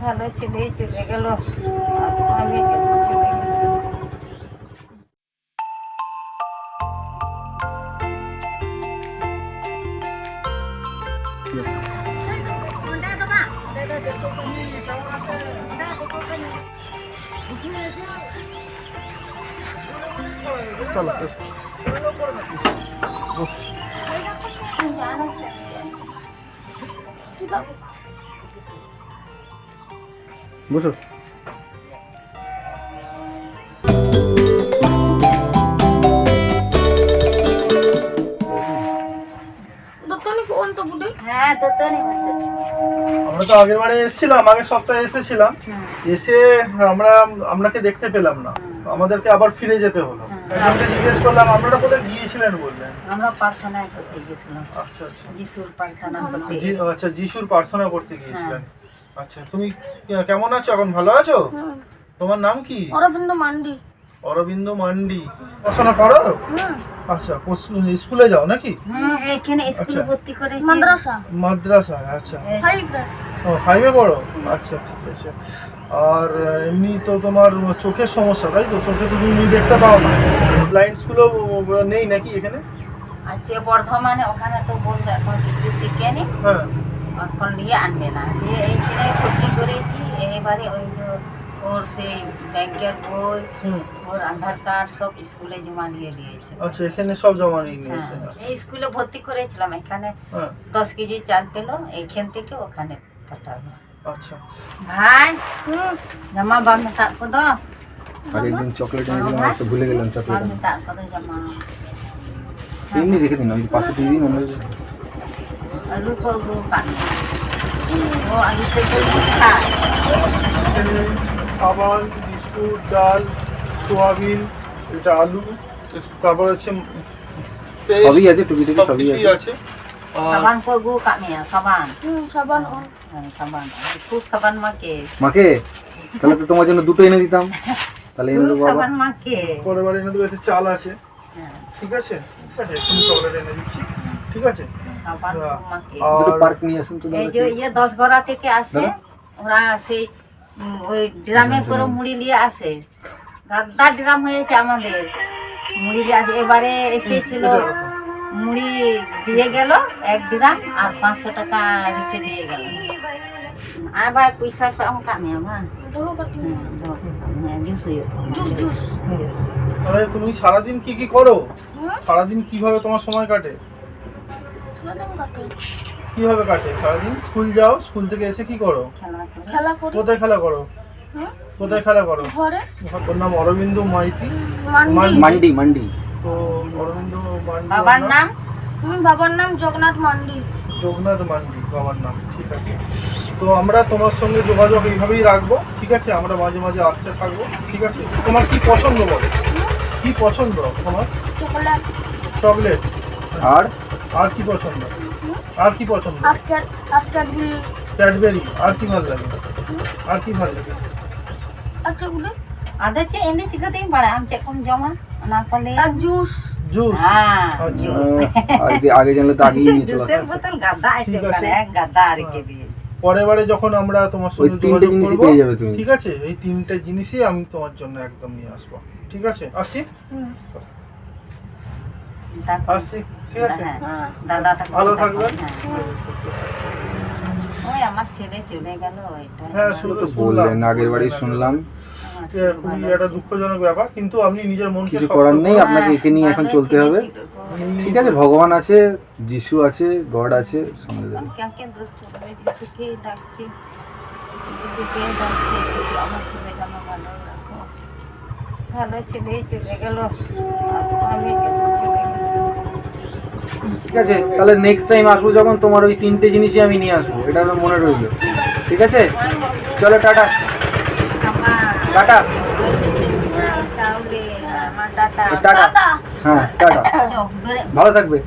ভালো ছেলে চলে গেল আমি চলে গেল চলো নেই বসে। আমরা তো আগের বারে এসেছিলাম আগের সপ্তাহে এসেছিলাম। এসে আমরা আপনাকে দেখতে পেলাম না। আমাদেরকে আবার ফিরে যেতে হলো। জিজ্ঞেস করলাম আপনারা কোথায় গিয়েছিলেন? বললেন। আমরা প্রার্থনায় করতে গেছিলাম আচ্ছা আচ্ছা। যিশুর প্রার্থনা করতে জি- আচ্ছা যিশুর প্রার্থনা করতে গিয়েছিলেন। আচ্ছা তুমি কেমন আছো এখন? ভালো আছো? তোমার নাম কি? অরবিন্দ মান্ডি। অরবিন্দ মান্ডি। পড়াশোনা করো? আচ্ছা কোস- স্কুলে যাও নাকি? হুম এখানে স্কুলে আচ্ছা। ভর্তি করেছি। মাদ্রাসা। মাদ্রাসায় আচ্ছা। ফাইভ। ও ফাইভে পড়ো? আচ্ছা ঠিক আছে। আর এমনি তো তোমার চোখের সমস্যা তাই তো? চোখে তো তুমি দেখতে পাও না। ব্লাইন্ড স্কুলও নেই নাকি এখানে? আচ্ছা বর্ধমানে ওখানে তো বলল এখন কিছু শিখেনি। হ্যাঁ। এখন দিয়ে আনবে না। দিয়ে এইখানে ভর্তি করেছি এবারে ওই যে ওর সেই ব্যাংকের বই ওর আধার কার্ড সব স্কুলে জমা দিয়ে দিয়েছে। আচ্ছা এখানে সব জমা নিয়ে হ্যাঁ নিয়েছে। এই স্কুলে ভর্তি করেছিলাম এখানে হ্যাঁ। দশ কেজি চাল পেল এইখান থেকে ওখানে পাঠাবো আচ্ছা। ভাই জামা বাম চকলেট এনে দিলাম তো ভুলে গেলাম চকলেট এমনি রেখে দিন ওই পাশে দিয়ে দিন অন্য আলু তো খায় এখানে সাবান বিস্কুট ডাল সোয়াবিন এটা আলু তারপর হচ্ছে সবই আছে টুকি টুকি সবই আছে। আছে। সাবান কো গো কামিয়া সাবান সাবান হ্যাঁ, সাবান। খুব সাবান মাকে মাকে তাহলে তো তোমার জন্য দুটো এনে দিতাম। তাহলে এনে দেবো সাবান মাকে পরের বার এনে দেবো এতে চাল আছে। ঠিক আছে? ঠিক আছে তুমি চকলেট এনে দিচ্ছি। ঠিক আছে? দুটো পার্ক নিয়ে আসুন তো এই যে ইয়ে দশ গড়া থেকে আসে ওরা সেই ওই ড্রামে করে মুড়ি নিয়ে আসে। গাদ্দার ড্রাম হয়েছে আমাদের। মুড়ি নিয়ে আসে। এবারে এসেছিল মুড়ি দিয়ে গেল এক ড্রাম আর পাঁচশো টাকা রেখে দিয়ে গেল। আবার পয়সা কামে আমার জুস জুস। তাহলে তুমি সারাদিন কি কি করো? সারাদিন কীভাবে তোমার সময় কাটে? কীভাবে কাটে? সারাদিন স্কুল যাও স্কুল থেকে এসে কি করো? খেলা করে। কোথায় খেলা করো? কোথায় খেলা করো? ঘরে। ওর নাম অরবিন্দ মাইতি? মান্ডি। মান্ডি। মান্ডি তো অরবিন্দ বাবার নাম? বাবার নাম জগন্নাথ মান্ডি। যোগনাথ মান্ডি বাবার নাম ঠিক আছে? তো আমরা তোমার সঙ্গে যোগাযোগ এইভাবেই রাখব ঠিক আছে? আমরা মাঝে মাঝে আসতে থাকব ঠিক আছে? তোমার কি পছন্দ বলো? কি পছন্দ তোমার? চকলেট। আর? আর কি পছন্দ? আর কি পছন্দ? ক্যাডবেরি আর কি ভালো লাগে? আর কি ভালো লাগে? আচ্ছা গুলো ada cik ini juga ting pada আর জুস। জুস? ah আচ্ছা আগে আগে জানলে তো আগেই নিয়ে চলে আসতাম betul gada আছে। kan এক gada আর কি দিয়ে। পরের বারে যখন আমরা তোমার সঙ্গে যোগাযোগ জিনিসই পেয়ে যাবে তুমি। ঠিক আছে? এই তিনটে জিনিসই আমি তোমার জন্য একদম নিয়ে আসব। ঠিক আছে? আসছি হুম, আসছি ঠিক আছে? হ্যাঁ। হ্যাঁ। দাদা ভালো থাকবেন। ওই আমার ছেলে চলে গেল ওইটা হ্যাঁ শুধু আগের বাড়ি শুনলাম। খুবই একটা দুঃখজনক ব্যাপার কিন্তু আপনি নিজের মন কিছু করার নেই আপনাকে হ্যাঁ, একে নিয়ে এখন হ্যাঁ, চলতে হবে। হ্যাঁ, ঠিক আছে ভগবান আছে যিশু আছে গড আছে সামনে ঠিক আছে তাহলে নেক্সট টাইম আসব যখন তোমার ওই তিনটে জিনিসই আমি নিয়ে আসব এটা মনে রইল। ঠিক আছে? চলো টাটা। টাটা। টাটা। টাটা। হ্যাঁ টাটা। ভালো থাকবে।